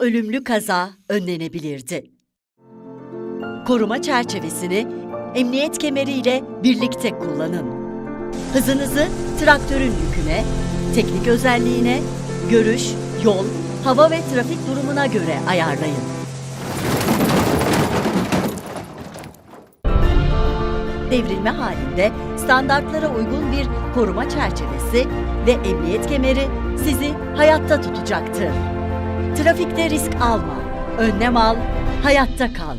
ölümlü kaza önlenebilirdi. Koruma çerçevesini emniyet kemeriyle birlikte kullanın. Hızınızı traktörün yüküne, teknik özelliğine, görüş, yol, hava ve trafik durumuna göre ayarlayın. Devrilme halinde standartlara uygun bir koruma çerçevesi ve emniyet kemeri sizi hayatta tutacaktır. Trafikte risk alma, önlem al, hayatta kal.